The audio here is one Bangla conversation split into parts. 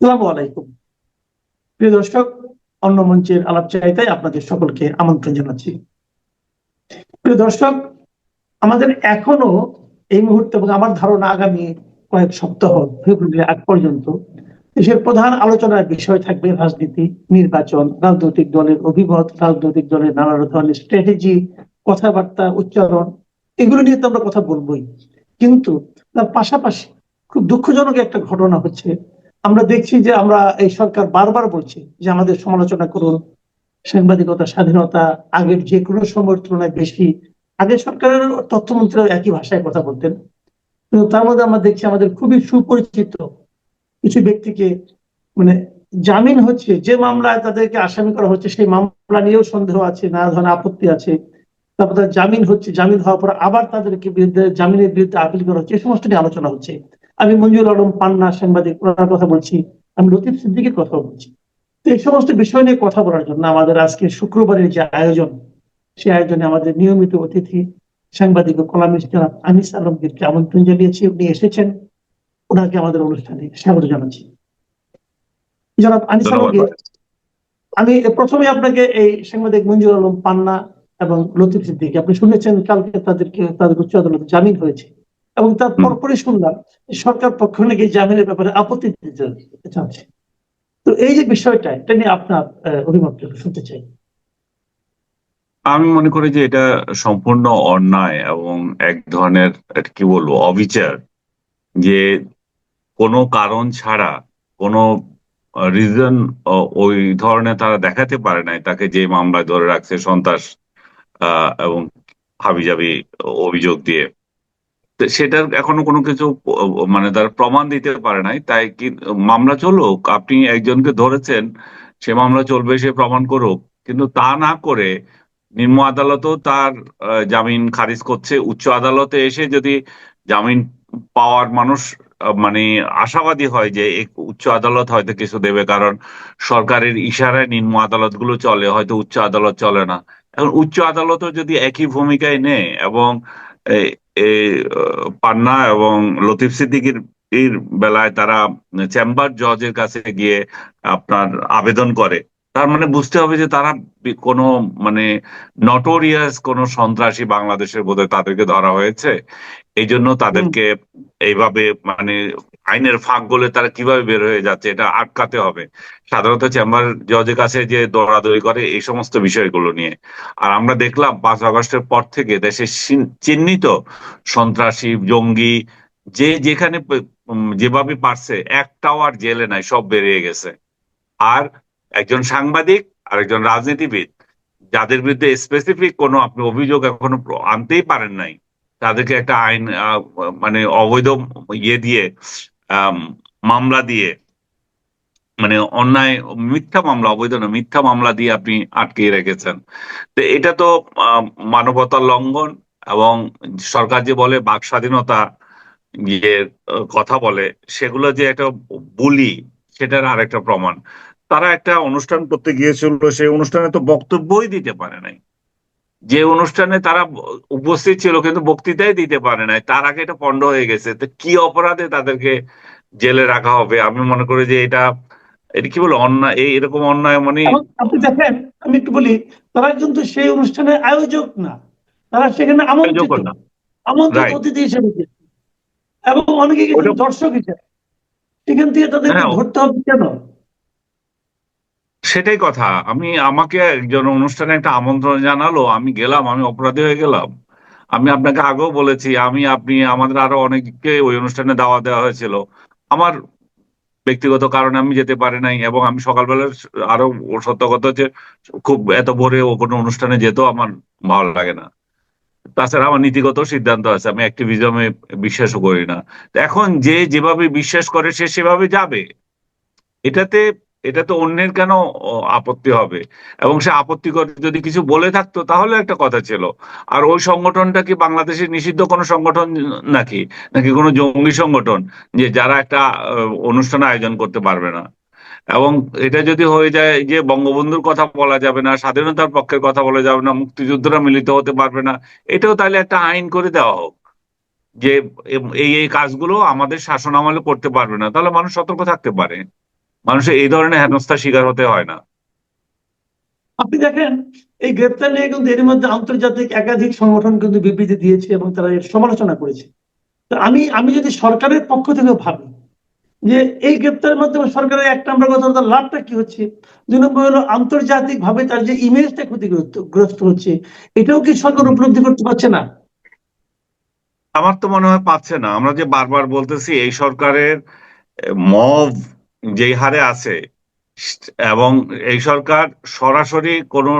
আসসালামু আলাইকুম। প্রিয় দর্শক, অন্য মঞ্চের আলাপ চাইতায় আপনাদের সকলকে আমন্ত্রণ জানাচ্ছি। প্রিয় দর্শক, আমাদের এখনও এই মুহূর্তে এবং আমার ধারণা আগামী কয়েক সপ্তাহ ফেব্রুয়ারি আগ পর্যন্ত দেশের প্রধান আলোচনার বিষয় থাকবে রাজনীতি, নির্বাচন, রাজনৈতিক দলের অভিমত, রাজনৈতিক দলের নানা ধরনের স্ট্র্যাটেজি কথাবার্তা, উচ্চারণ, এগুলো নিয়ে তো আমরা কথা বলবোই। কিন্তু তার পাশাপাশি খুব দুঃখজনক একটা ঘটনা হচ্ছে আমরা দেখছি যে আমরা এই সরকার বারবার বলছি যে আমাদের সমালোচনা করুন, সাংবাদিকতা, স্বাধীনতা, আগের যে কোনো সময়ের তুলনায় বেশি। আগের সরকারের তথ্যমন্ত্রীরা একই ভাষায় কথা বলতেন। কিন্তু তার মধ্যে আমরা দেখছি আমাদের খুবই সুপরিচিত কিছু ব্যক্তিকে মানে জামিন হচ্ছে, যে মামলায় তাদেরকে আসামি করা হচ্ছে, সেই মামলা নিয়েও সন্দেহ আছে, নানা ধরনের আপত্তি আছে। তারপর জামিন হচ্ছে, জামিন হওয়ার পর আবার তাদেরকে বিরুদ্ধে, জামিনের বিরুদ্ধে আপিল করা হচ্ছে, এই সমস্ত নিয়ে আলোচনা হচ্ছে। আমি মঞ্জুর আলম পান্না সাংবাদিক ওনার কথা বলছি আমি লতিফ সিদ্দিকের কথা বলছি। তো এই সমস্ত বিষয় নিয়ে কথা বলার জন্য আমাদের আজকে শুক্রবারের যে আয়োজন সেই আয়োজনে আমাদের নিয়মিত অতিথি সাংবাদিক ও কলামিস্ট জনাব আনিস আলমগীরকে আমন্ত্রণ জানিয়েছি। উনি এসেছেন ওনাকে আমাদের অনুষ্ঠানে স্বাগত জানাচ্ছি। জনাব আনিস আলমগীর আমি প্রথমে আপনাকে এই সাংবাদিক মঞ্জুর আলম পান্না এবং লতিফ সিদ্দিক আপনি শুনেছেন কালকে তাদেরকে তাদের উচ্চ আদালতে জামিন হয়েছে। এবং তার পরপরই শুনলাম সরকার পক্ষ নাকি জামিনের ব্যাপারে আপত্তি দিতে চাচ্ছে তো এই যে বিষয়টা এটা নিয়ে আপনার অভিমত শুনতে চাই। আমি মনে করি যে এটা সম্পূর্ণ অন্যায় এবং এক ধরনের কি বলব অবিচার যে কোনো কারণ ছাড়া কোনো রিজন ওই ধরনের তারা দেখাতে পারে নাই তাকে যে মামলায় ধরে রাখছে সন্ত্রাস এবং হাবিজাবি অভিযোগ দিয়ে। সেটার এখনও কোনো কিছু মানে তার প্রমাণ দিতে পারে নাই। তাই কি, মামলা চলুক, আপনি একজনকে ধরেছেন, সে মামলা চলবে, সে প্রমাণ করুক। কিন্তু তা না করে নিম্ন আদালতও তার জামিন খারিজ করছে। উচ্চ আদালতে এসে যদি জামিন পাওয়ার মানুষ মানে আশাবাদী হয় যে উচ্চ আদালত হয়তো কিছু দেবে, কারণ সরকারের ইশারায় নিম্ন আদালতগুলো চলে, হয়তো উচ্চ আদালত চলে না। এখন উচ্চ আদালতও যদি একই ভূমিকায় নেয় এবং পান্না এবং লতিফ সিদ্দিকির এর বেলায় তারা চেম্বার জজের কাছে গিয়ে আপনার আবেদন করে। তার মানে বুঝতে হবে যে তারা কোনো মানে নটোরিয়াস কোন সন্ত্রাসী বাংলাদেশের বোধহয় তাদেরকে ধরা হয়েছে। এই জন্য তাদেরকে এইভাবে মানে আইনের ফাঁক গলে তারা কীভাবে বের হয়ে যাচ্ছে, এটা আটকাতে হবে। সাধারণত চেম্বার জজের কাছে যে দৌড়াদৌড়ি করে, এই সমস্ত বিষয়গুলো নিয়ে। আর আমরা দেখলাম পাঁচ আগস্টের পর থেকে দেশে চিহ্নিত সন্ত্রাসী, জঙ্গি, যে যেখানে যেভাবে পারছে, একটাও আর জেলে নাই, সব বেরিয়ে গেছে। আর একজন সাংবাদিক আর একজন রাজনীতিবিদ, যাদের বিরুদ্ধে স্পেসিফিক কোনো আপনি অভিযোগ এখনও আনতেই পারেন নাই তাদেরকে একটা আইন মানে অবৈধ ইয়ে দিয়ে মামলা দিয়ে মানে অন্যায়, মিথ্যা মামলা, অবৈধ না, মিথ্যা মামলা দিয়ে আপনি আটকে রেখেছেন। তো এটা তো মানবতার লঙ্ঘন এবং সরকার যে বলে বাক স্বাধীনতা যে কথা বলে, সেগুলো যে একটা বলি, সেটার আরেকটা প্রমাণ। তারা একটা অনুষ্ঠান করতে গিয়েছিল, সেই অনুষ্ঠানে তো বক্তব্যই দিতে পারে নাই। যে অনুষ্ঠানে তারা উপস্থিত ছিল কিন্তু বক্তৃতাই দিতে পারে নাই তার আগে এটা পণ্ড হয়ে গেছে। তো কি অপরাধে তাদেরকে জেলে রাখা হবে? আমি মনে করি যে এটা এটা কি বলে অন্যায় এই এরকম অন্যায় মানে আপনি দেখেন আমি একটু বলি তারা কিন্তু সেই অনুষ্ঠানের আয়োজক না। তারা সেখানে আমন্ত্রিত। আমন্ত্রিত অতিথি হিসেবে এবং অনেকে দর্শক হিসেবে। সেখান থেকে তাদেরকে হ্যাঁ। ধরতে হবে কেন? সেটাই কথা। আমি আমাকে একজন অনুষ্ঠানে একটা আমন্ত্রণ জানালো, আমি গেলাম, আমি অপরাধী হয়ে গেলাম। আমি আপনাকে আগেও বলেছি, আমি, আপনি, আমাদের আরও অনেককে ওই অনুষ্ঠানে দাওয়া দেওয়া হয়েছিল। আমার ব্যক্তিগত কারণে আমি যেতে পারি নাই এবং আমি সকালবেলা আরও সত্য কথা হচ্ছে, খুব এত ভোরে ও কোনো অনুষ্ঠানে যেতেও আমার ভালো লাগে না। তাছাড়া আমার নীতিগত সিদ্ধান্ত আছে, আমি অ্যাক্টিভিজমে বিশ্বাসও করি না। এখন যে যেভাবে বিশ্বাস করে, সে সেভাবে যাবে। এটাতে এটা তো অন্যের কেন আপত্তি হবে? এবং সে আপত্তিকর যদি কিছু বলে থাকতো, তাহলে একটা কথা ছিল। আর ওই সংগঠনটা কি বাংলাদেশের নিষিদ্ধ কোনো সংগঠন নাকি? নাকি কোনো জঙ্গি সংগঠন যে যারা একটা অনুষ্ঠান আয়োজন করতে পারবে না? এবং এটা যদি হয়ে যায় যে বঙ্গবন্ধুর কথা বলা যাবে না, স্বাধীনতার পক্ষের কথা বলা যাবে না, মুক্তিযুদ্ধরা মিলিত হতে পারবে না, এটাও তাহলে একটা আইন করে দেওয়া হোক। যে এই এই কাজগুলো আমাদের শাসন আমলে করতে পারবে না, তাহলে মানুষ সতর্ক থাকতে পারে। মানুষের এই ধরনের হেনস্থার শিকার হতে হয় না। আপনি দেখেন এই গ্রেপ্তার নিয়ে কিন্তু এর মধ্যে আন্তর্জাতিক একাধিক সংগঠন কিন্তু বিবৃতি দিয়েছে এবং তারা এর সমালোচনা করেছে। আমি আমি যদি সরকারের পক্ষ থেকে ভাবি যে এই গ্রেপ্তারের মাধ্যমে সরকারের এক নম্বর কথা তার লাভটা কি হচ্ছে? দুই নম্বর হলো আন্তর্জাতিক ভাবে তার যে ইমেজটা ক্ষতিগ্রস্ত গ্রস্ত হচ্ছে এটাও কি সরকার উপলব্ধি করতে পারছে না? আমার তো মনে হয় পাচ্ছে না। আমরা যে বারবার বলতেছি এই সরকারের মব যেই হারে আছে এবং এই সরকার সরাসরি কোনো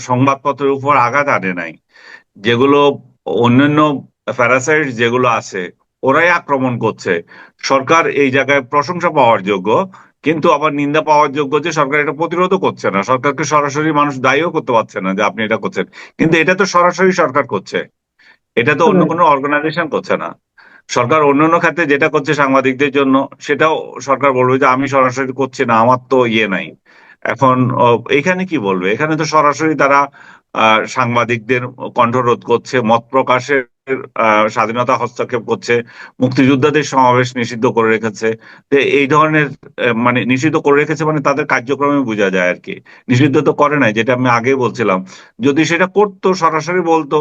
সংবাদপত্রের উপর আঘাত আনে নাই। যেগুলো অন্যান্য প্যারাসাইট যেগুলো আছে ওরাই আক্রমণ করছে। সরকার এই জায়গায় প্রশংসা পাওয়ার যোগ্য কিন্তু আবার নিন্দা পাওয়ার যোগ্য যে সরকার এটা প্রতিরোধও করছে না। সরকারকে সরাসরি মানুষ দায়ীও করতে পারছে না যে আপনি এটা করছেন। কিন্তু এটা তো সরাসরি সরকার করছে। এটা তো অন্য কোনো অর্গানাইজেশন করছে না। সরকার অন্যান্য খাতে যেটা করছে সাংবাদিকদের জন্য, সেটাও সরকার বলবে যে আমি সরাসরি করছি না, আমার তো ইয়ে নাই। এখন এখানে কি বলবে? এখানে তো সরাসরি তারা সাংবাদিকদের কণ্ঠরোধ করছে, মত প্রকাশের স্বাধীনতা হস্তক্ষেপ করছে মুক্তিযোদ্ধাদের সমাবেশ নিষিদ্ধ করে রেখেছে। তো এই ধরনের মানে নিষিদ্ধ করে রেখেছে মানে তাদের কার্যক্রমে বোঝা যায় আর কি। নিষিদ্ধ তো করে নাই যেটা আমি আগে বলছিলাম। যদি সেটা করতো সরাসরি বলতো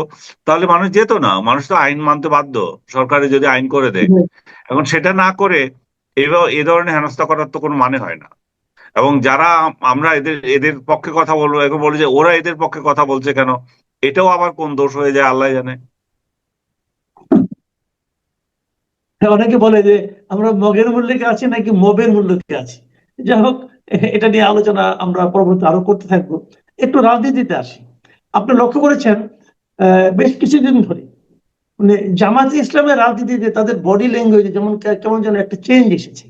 তাহলে মানুষ যেত না। মানুষ তো আইন মানতে বাধ্য। সরকারে যদি আইন করে দেয়। এখন সেটা না করে এবার এ ধরনের হেনস্থা করার তো কোনো মানে হয় না। এবং যারা আমরা এদের এদের পক্ষে কথা বলব এখন বলি যে ওরা এদের পক্ষে কথা বলছে কেন? এটাও আবার কোন দোষ হয়ে যায় আল্লাহ জানে হ্যাঁ, অনেকে বলে যে আমরা মগের মূল্যকে আছি নাকি মবের মূল্যকে আছি। যাই হোক এটা নিয়ে আলোচনা আমরা পরবর্তী আরও করতে থাকব। একটু রাজনীতিতে আসি। আপনি লক্ষ্য করেছেন বেশ কিছুদিন ধরে মানে জামাতে ইসলামের রাজনীতিতে তাদের বডি ল্যাঙ্গুয়েজে যেমন কেমন যেন একটা চেঞ্জ এসেছে।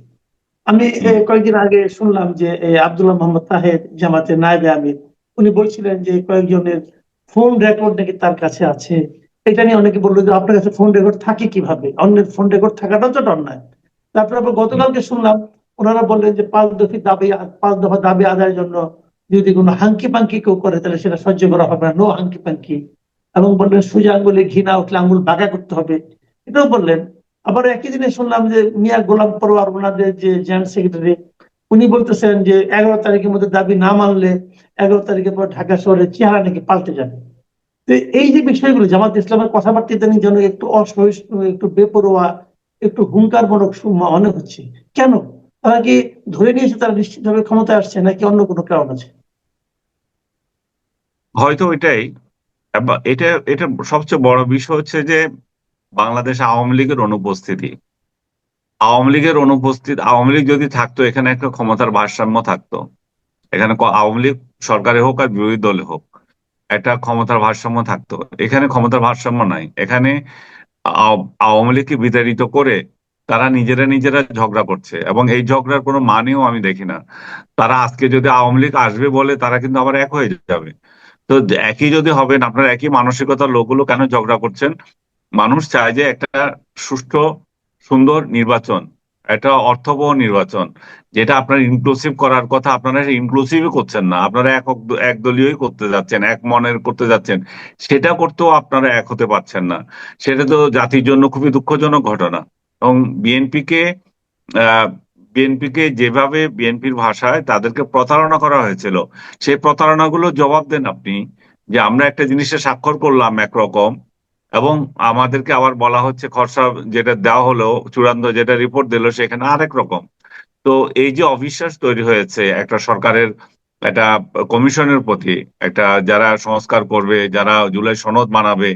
আমি কয়েকদিন আগে শুনলাম যে আব্দুল্লাহ মোহাম্মদ তাহের জামাতের নায়েবে আমির উনি বলছিলেন যে কয়েকজনের ফোন রেকর্ড নাকি তার কাছে আছে। এটা নিয়ে অনেকে বলল যে আপনার কাছে ফোন রেকর্ড থাকে কীভাবে? অন্যের ফোন রেকর্ড থাকাটা তো অন্যায়। তারপরে আবার গতকালকে শুনলাম, ওনারা বললেন যে পাঁচ দফি দাবি, পাঁচ দফা দাবি আদায়ের জন্য যদি কোনো হাঙ্কি পাঙ্কি কেউ করে, তাহলে সেটা সহ্য করা হবে না। No hanky panky. এবং বললেন, সোজা আঙ্গুলে ঘি না উঠলে আঙ্গুল বাঁকা করতে হবে। এটাও বললেন। আবার একই দিনে শুনলাম যে মিয়া গোলাম পরোয়ার, ওনাদের যে জয়েন্ট সেক্রেটারি, উনি বলতেছেন যে এগারো তারিখের মধ্যে দাবি না মানলে এগারো তারিখের পর ঢাকা শহরের চেহারা নাকি পাল্টে যাবে। এই যে বিষয়গুলো, জামাত ইসলামের কথাবার্তা ইদানিং যেন একটু অসহিষ্ণু, একটু বেপরোয়া, একটু হুঙ্কারমূলক মনে হচ্ছে। কেন? তারা কি ধরে নিয়েছে তারা নিশ্চিতভাবে ক্ষমতায় আসছে নাকি অন্য কোনো কারণ আছে? হয়তো এবা- এটা এটা সবচেয়ে বড় বিষয় হচ্ছে যে বাংলাদেশ আওয়ামী লীগের অনুপস্থিতি। আওয়ামী লীগের অনুপস্থিত আওয়ামী লীগ যদি থাকতো, এখানে একটা ক্ষমতার ভারসাম্য থাকতো। এখানে আওয়ামী লীগ সরকারে হোক আর বিরোধী দলে হোক। একটা ক্ষমতার ভারসাম্য থাকতো। এখানে ক্ষমতার ভারসাম্য নাই। এখানে আও- আওয়ামী লীগকে বিতাড়িত করে তারা নিজেরা নিজেরা ঝগড়া করছে এবং এই ঝগড়ার কোনো মানেও আমি দেখি না। তারা আজকে যদি আওয়ামী লীগ আসবে বলে তারা কিন্তু আবার এক হয়ে যাবে। তো একই যদি হবেন, আপনার একই মানসিকতার লোকগুলো কেন ঝগড়া করছেন? মানুষ চায় যে একটা সুষ্ঠু, সুন্দর নির্বাচন। একটা অর্থবহ নির্বাচন। যেটা আপনার ইনক্লুসিভ করার কথা, আপনারা ইনক্লুসিভই করছেন না। আপনারা এক একদলীয়ই করতে যাচ্ছেন, এক মনের করতে যাচ্ছেন। সেটা করতেও আপনারা এক হতে পারছেন না। সেটা তো জাতির জন্য খুবই দুঃখজনক ঘটনা। এবং বিএনপিকে বিএনপিকে যেভাবে বিএনপির ভাষায় তাদেরকে প্রতারণা করা হয়েছিল, সেই প্রতারণাগুলো জবাব দেন আপনি যে আমরা একটা জিনিসে স্বাক্ষর করলাম একরকম এবং আমাদেরকে আবার বলা হচ্ছে, খরচা যেটা দেওয়া হলো, চূড়ান্ত যেটা রিপোর্ট দিল, সেখানে আরেক রকম। তো এই যে অবিশ্বাস তৈরি হয়েছে একটা সরকারের, একটা কমিশনের প্রতি, একটা যারা সংস্কার করবে, যারা জুলাই সনদ মানাবে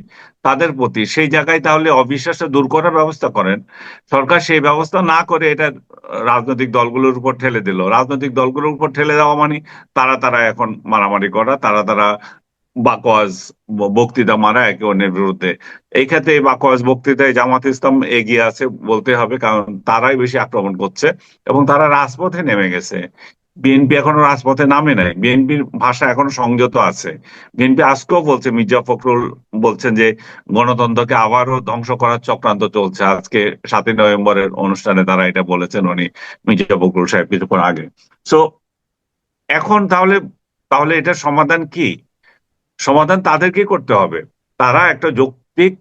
তাদের প্রতি, সেই জায়গায় তাহলে অবিশ্বাসটা দূর করার ব্যবস্থা করেন। সরকার সেই ব্যবস্থা না করে এটা রাজনৈতিক দলগুলোর উপর ঠেলে দিল। রাজনৈতিক দলগুলোর উপর ঠেলে দেওয়া মানে তারা তারা এখন মারামারি করা, তারা তারা বাকওয়াজ ব- বক্তৃতা মারা একে অন্যের বিরুদ্ধে। এই ক্ষেত্রে এই বক্তৃতায় জামাত ইসলাম এগিয়ে আছে বলতে হবে, কারণ তারাই বেশি আক্রমণ করছে এবং তারা রাজপথে নেমে গেছে। বিএনপি এখনও রাজপথে নামে নাই। বিএনপির ভাষা এখনও সংযত আছে। বিএনপি আজকেও বলছে, মির্জা ফখরুল বলছেন যে, গণতন্ত্রকে আবারও ধ্বংস করার চক্রান্ত চলছে। আজকে সাতই নভেম্বরের অনুষ্ঠানে তারা এটা বলেছেন, উনি মির্জা ফখরুল সাহেব কিছুক্ষণ আগে। সো এখন তাহলে তাহলে এটার সমাধান কি? সমাধান তাদেরকে করতে হবে। তারা একটা যৌক্তিক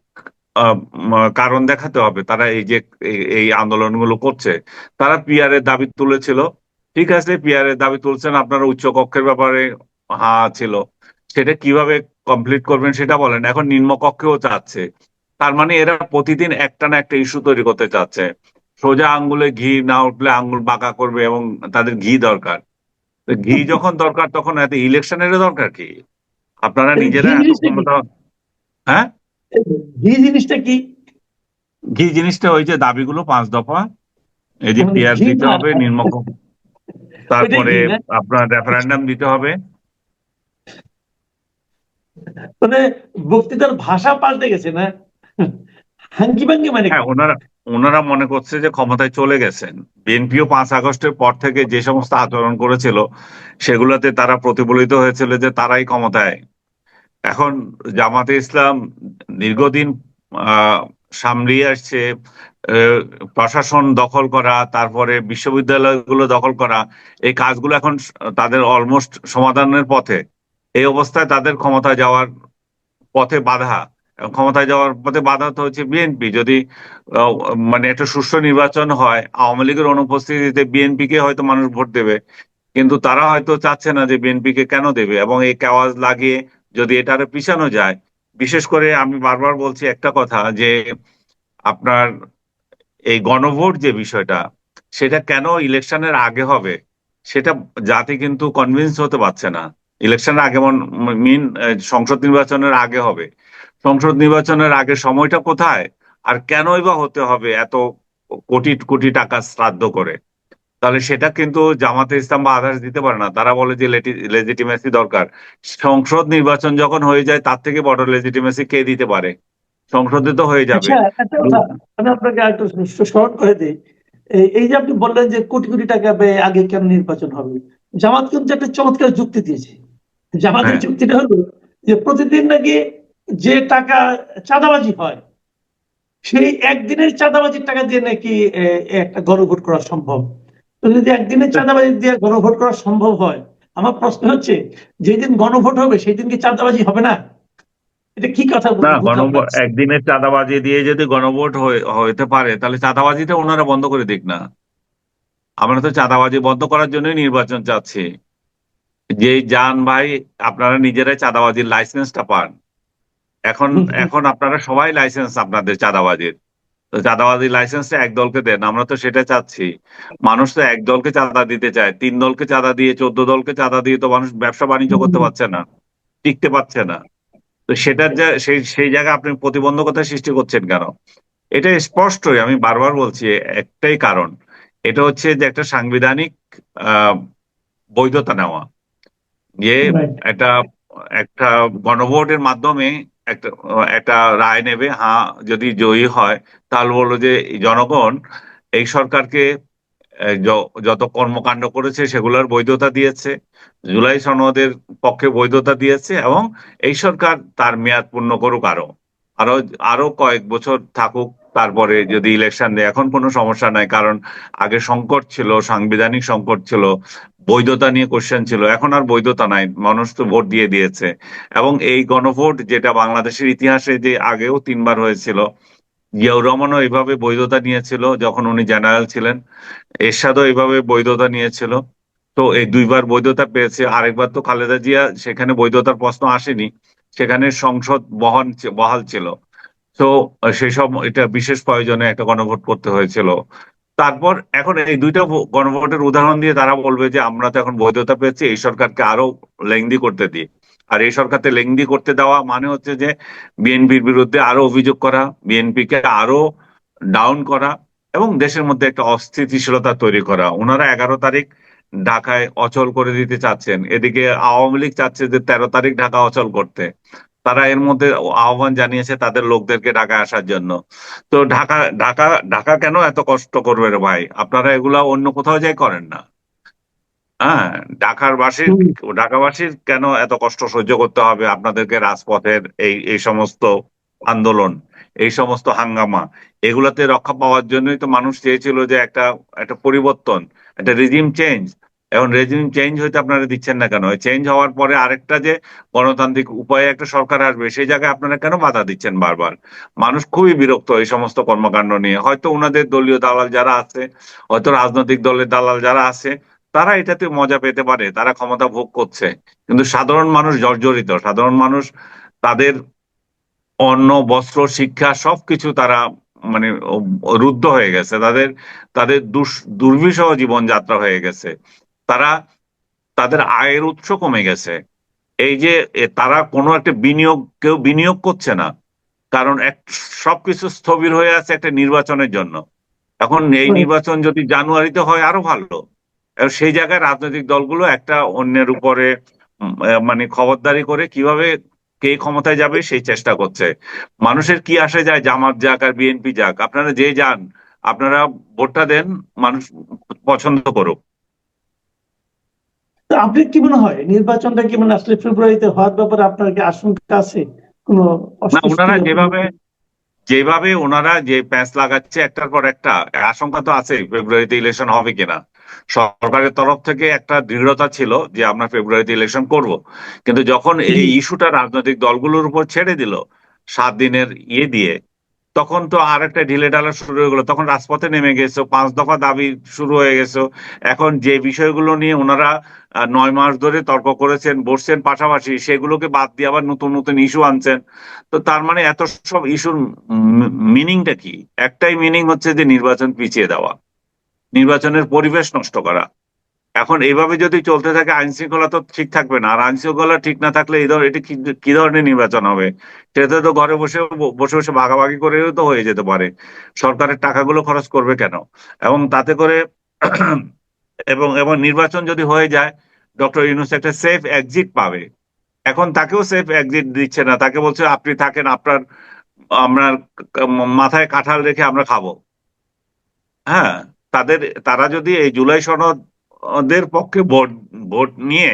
কারণ দেখাতে হবে। তারা এই যে, এই- আন্দোলনগুলো করছে, তারা পিআর এর দাবি তুলেছিল। ঠিক আছে পিয়ারের দাবি তুলছেন। আপনারা উচ্চ কক্ষের ব্যাপারে হা ছিল। সেটা কীভাবে কমপ্লিট করবেন সেটা বলেন। এখন নিম্ন কক্ষেও চাচ্ছে তার মানে এরা প্রতিদিন একটা না একটা ইস্যু তৈরি করতে চাচ্ছে। সোজা আঙ্গুলে ঘি না উঠলে আঙ্গুল বাঁকা করবে এবং তাদের ঘি দরকার। ঘি যখন দরকার, তখন এত ইলেকশনের দরকার কি? আপনারা নিজেরা এত ক্ষমতা হ্যাঁ ঘি জিনিসটা কি ঘি জিনিসটা ওই যে দাবিগুলো পাঁচ দফা এই যে মানে ঘি দিতে হবে নিম্ন তারপরে আপনার রেফারেন্ডাম দিতে হবে মানে বক্তৃতার ভাষা পাল্টে গেছে না হাঙ্কি ভাঙ্গি মানে? হ্যাঁ ওনারা ওনারা মনে করছে যে ক্ষমতায় চলে গেছেন। বিএনপিও পাঁচ আগস্টের পর থেকে যে সমস্ত আচরণ করেছিল, সেগুলোতে তারা প্রতিফলিত হয়েছিল যে তারাই ক্ষমতায়। এখন জামাতে ইসলাম দীর্ঘদিন সামলিয়ে আসছে প্রশাসন দখল করা, তারপরে বিশ্ববিদ্যালয়গুলো দখল করা, এই কাজগুলো এখন তাদের অলমোস্ট সমাধানের পথে। এই অবস্থায় তাদের ক্ষমতা যাওয়ার পথে বাধা। ক্ষমতায় যাওয়ার পথে বাধা তো হচ্ছে বিএনপি। যদি মানে একটা সুষ্ঠু নির্বাচন হয়, আওয়ামী লীগের অনুপস্থিতিতে বিএনপি কে হয়তো মানুষ ভোট দেবে। কিন্তু তারা হয়তো চাচ্ছে না যে বিএনপি কে কেন দেবে এবং এই কেওয়াজ লাগিয়ে যদি এটা আরও পিছানো যায়। বিশেষ করে আমি বারবার বলছি একটা কথা যে আপনার এই গণভোট যে বিষয়টা, সেটা কেন ইলেকশনের আগে হবে? সেটা জাতি কিন্তু কনভিন্স হতে পারছে না। ইলেকশনের আগে মিন সংসদ নির্বাচনের আগে হবে। সংসদ নির্বাচনের আগে সময়টা কোথায়? আর কেনই বা হতে হবে এত কোটি কোটি টাকা শ্রাদ্ধ করে? তাহলে সেটা কিন্তু জামাতে ইসলাম বা আধার দিতে পারে না। তারা বলে যে লেজিটিমেসি দরকার। সংসদ নির্বাচন যখন হয়ে যায় তার থেকে বড় লেজিটিমেসি কে দিতে পারে? সংসদে তো হয়ে যাবে। আচ্ছা আমি আপনাকে একটু স্মরণ করে দিই। এই- এই যে আপনি বললেন যে কোটি কোটি টাকা ব্যয়ে আগে কেন নির্বাচন হবে? জামাত কিন্তু একটা চমৎকার যুক্তি দিয়েছে। জামাতের হ্যাঁ। যুক্তিটা হলো যে প্রতিদিন নাকি যে টাকা চাঁদাবাজি হয় সেই একদিনের চাঁদাবাজির টাকা দিয়ে নাকি একটা গণভোট করা সম্ভব? তো যদি একদিনের চাঁদাবাজি দিয়ে গণভোট করা সম্ভব হয় আমার প্রশ্ন হচ্ছে যেদিন গণভোট হবে সেই দিন কি চাঁদাবাজি হবে না? এটা কি কথা না গণভোট একদিনের চাঁদাবাজি দিয়ে যদি গণভোট হইতে পারে তাহলে চাঁদাবাজিটা ওনারা বন্ধ করে দিক না। আমরা তো চাঁদাবাজি বন্ধ করার জন্যই নির্বাচন চাচ্ছি। যে যান ভাই আপনারা নিজেরাই চাঁদাবাজির লাইসেন্সটা পান। এখন। এখন আপনারা সবাই লাইসেন্স আপনাদের চাঁদাবাজির। তো চাঁদাবাজির লাইসেন্সটা এক দলকে দেন আমরা তো সেটা চাচ্ছি। মানুষ তো এক দলকে চাঁদা দিতে চায় তিন দলকে চাঁদা দিয়ে চোদ্দ দলকে চাঁদা দিয়ে তো মানুষ ব্যবসা বাণিজ্য করতে পারছে না টিকতে পারছে না। তো সেটার যে সেই সেই জায়গায় আপনি প্রতিবন্ধকতা সৃষ্টি করছেন কেন? এটা স্পষ্টই আমি বারবার বলছি একটাই কারণ। এটা হচ্ছে যে একটা সাংবিধানিক আহ বৈধতা নেওয়া। যে একটা একটা গণভোটের মাধ্যমে একটা একটা রায় নেবে হ্যাঁ যদি জয়ী হয়, তাহলে বলল যে, জনগণ, এই সরকারকে যত কর্মকাণ্ড করেছে, সেগুলোর বৈধতা দিয়েছে, জুলাই সনদের পক্ষে বৈধতা দিয়েছে, এবং এই সরকার তার মেয়াদ পূর্ণ করুক আরও আরও আরও কয়েক বছর থাকুক, তারপরে যদি ইলেকশন দেয়, এখন কোনো সমস্যা নাই, কারণ আগে সংকট ছিল, সাংবিধানিক সংকট ছিল বৈধতা নিয়ে কোশ্চেন ছিল। এখন আর বৈধতা নাই। মানুষ তো ভোট দিয়ে দিয়েছে। এবং এই গণভোট যেটা বাংলাদেশের ইতিহাসে যে আগেও তিনবার হয়েছিল, জিয়াউর রহমানও এইভাবে বৈধতা নিয়েছিল যখন উনি জেনারেল ছিলেন। এরশাদও এইভাবে বৈধতা নিয়েছিল। তো এই দুইবার বৈধতা পেয়েছে। আরেকবার তো খালেদা জিয়া, সেখানে বৈধতার প্রশ্ন আসেনি। সেখানে সংসদ বহন বহাল ছিল। তো সেসব, এটা বিশেষ প্রয়োজনে একটা গণভোট করতে হয়েছিল। তারপর এখন এই দুইটা গণভোটের উদাহরণ দিয়ে তারা বলবে যে আমরা তো এখন বৈধতা পেয়েছি, এই সরকারকে আরও লেংদি করতে দিই। আর এই সরকারকে লেংদি করতে দেওয়া মানে হচ্ছে যে বিএনপির বিরুদ্ধে আরও অভিযোগ করা বিএনপি কে আরও ডাউন করা এবং দেশের মধ্যে একটা অস্থিতিশীলতা তৈরি করা। ওনারা এগারো তারিখ ঢাকায় অচল করে দিতে চাচ্ছেন। এদিকে আওয়ামী লীগ চাচ্ছে যে তেরো তারিখ ঢাকা অচল করতে। তারা এর মধ্যে আহ্বান জানিয়েছে তাদের লোকদেরকে ঢাকায় আসার জন্য। তো ঢাকা ঢাকা ঢাকা কেন এত কষ্ট করবে রে ভাই? আপনারা এগুলা অন্য কোথাও যাই করেন না। হ্যাঁ ঢাকার বাসীর ঢাকাবাসীর কেন এত কষ্ট সহ্য করতে হবে? আপনাদেরকে রাজপথের এই এই সমস্ত আন্দোলন এই সমস্ত হাঙ্গামা এগুলাতে রক্ষা পাওয়ার জন্যই তো মানুষ চেয়েছিল যে একটা একটা পরিবর্তন একটা রেজিম চেঞ্জ এখন রেজিম চেঞ্জ হইতে আপনারা দিচ্ছেন না কেন? চেঞ্জ হওয়ার পরে আরেকটা যে গণতান্ত্রিক উপায়ে একটা সরকার আসবে, সেই জায়গায় আপনারা কেন বাধা দিচ্ছেন বারবার? মানুষ খুবই বিরক্ত এই সমস্ত কর্মকাণ্ড নিয়ে। হয়তো ওনাদের দলীয় দালাল যারা আছে, হয়তো রাজনৈতিক দলের দালাল যারা আছে, তারা এটাতে মজা পেতে পারে, তারা ক্ষমতা ভোগ করছে। কিন্তু সাধারণ মানুষ জর্জরিত, সাধারণ মানুষ তাদের অন্ন, বস্ত্র, শিক্ষা সবকিছু তারা মানে রুদ্ধ হয়ে গেছে। তাদের তাদের দুর্বিষহ জীবনযাত্রা হয়ে গেছে। তারা তাদের আয়ের উৎস কমে গেছে। এই যে তারা কোনো একটা বিনিয়োগ কেউ বিনিয়োগ করছে না। কারণ এক সবকিছু স্থবির হয়ে আছে একটা নির্বাচনের জন্য। এখন এই নির্বাচন যদি জানুয়ারিতে হয় আরও ভালো। সেই জায়গায় রাজনৈতিক দলগুলো একটা অন্যের উপরে মানে খবরদারি করে কীভাবে কে ক্ষমতায় যাবে সেই চেষ্টা করছে। মানুষের কি আসে যায়? জামাত যাক আর বিএনপি যাক। আপনারা যে যান আপনারা ভোটটা দেন মানুষ পছন্দ করুক। আপনি কি মনে হয়? নির্বাচনটা কি মানে আসলে ফেব্রুয়ারিতে হওয়ার ব্যাপারে আপনার কি আশঙ্কা আছে? কোনো ওনারা যেভাবে যেভাবে ওনারা যে প্যাঁচ লাগাচ্ছে একটার পর একটা আশঙ্কা তো আছে ফেব্রুয়ারিতে ইলেকশন হবে কিনা। সরকারের তরফ থেকে একটা দৃঢ়তা ছিল যে আমরা ফেব্রুয়ারিতে ইলেকশন করব। কিন্তু যখন এই ইস্যুটা রাজনৈতিক দলগুলোর উপর ছেড়ে দিল সাত দিনের ইয়ে দিয়ে তখন তো আর একটা ঢিলে ঢালা শুরু হয়ে গেলো। তখন রাজপথে নেমে গেছো, পাঁচ দফা দাবি শুরু হয়ে গেছো। এখন যে বিষয়গুলো নিয়ে ওনারা নয় মাস ধরে তর্ক করেছেন, বসছেন পাশাপাশি, সেগুলোকে বাদ দিয়ে আবার নতুন নতুন ইস্যু আনছেন। তো তার মানে এত সব ইস্যুর মিনিংটা কি? একটাই মিনিং হচ্ছে যে নির্বাচন পিছিয়ে দেওয়া। নির্বাচনের পরিবেশ নষ্ট করা। এখন এইভাবে যদি চলতে থাকে, আইন শৃঙ্খলা তো ঠিক থাকবে না। আর আইন শৃঙ্খলা ঠিক না থাকলে এই এটি কি- ধরনের নির্বাচন হবে? সেটা তো ঘরে বসে বসে বসে ভাগাভাগি করেও তো হয়ে যেতে পারে। সরকারের টাকাগুলো খরচ করবে কেন? এবং তাতে করে এবং এবং নির্বাচন যদি হয়ে যায়, ডক্টর ইউনুস একটা সেফ এক্সিট পাবে। এখন তাকেও সেফ এক্সিট দিচ্ছে না। তাকে বলছে, আপনি থাকেন, আপনার আপনার মাথায় কাঁঠাল রেখে আমরা খাব। হ্যাঁ তাদের, তারা যদি এই জুলাই সনদের পক্ষে ভোট ভোট নিয়ে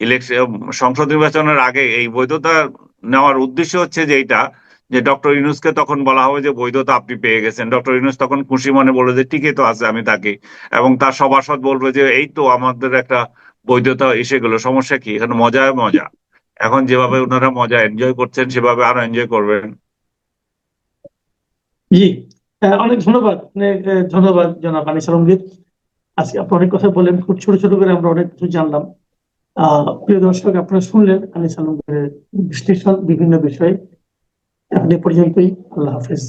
ইলেকশন সংসদ নির্বাচনের আগে এই বৈধতা নেওয়ার উদ্দেশ্য হচ্ছে যে এইটা, যে ডক্টর ইউনুসকে তখন বলা হবে যে বৈধতা আপনি পেয়ে গেছেন। ডক্টর ইউনুস তখন খুশি মনে বলবে যে ঠিকই তো আছে আমি থাকি এবং তার সভাসদ বলবে যে এই তো আমাদের একটা বৈধতা এসে গেল, সমস্যা কি? এখানে মজায় মজা। এখন যেভাবে ওনারা মজা এনজয় করছেন, সেভাবে আরও এনজয় করবেন। জি অনেক ধন্যবাদ। ধন্যবাদ জনাব আনিস আলমগীর। আজকে আপনি অনেক কথা বলেন খুব ছোট ছোট করে আমরা অনেক কিছু জানলাম। প্রিয় দর্শক, আপনারা শুনলেন আনিস আলমগীরের বিশ্লেষণ বিভিন্ন বিষয়ে। এখন এ পর্যন্তই, আল্লাহ হাফেজ।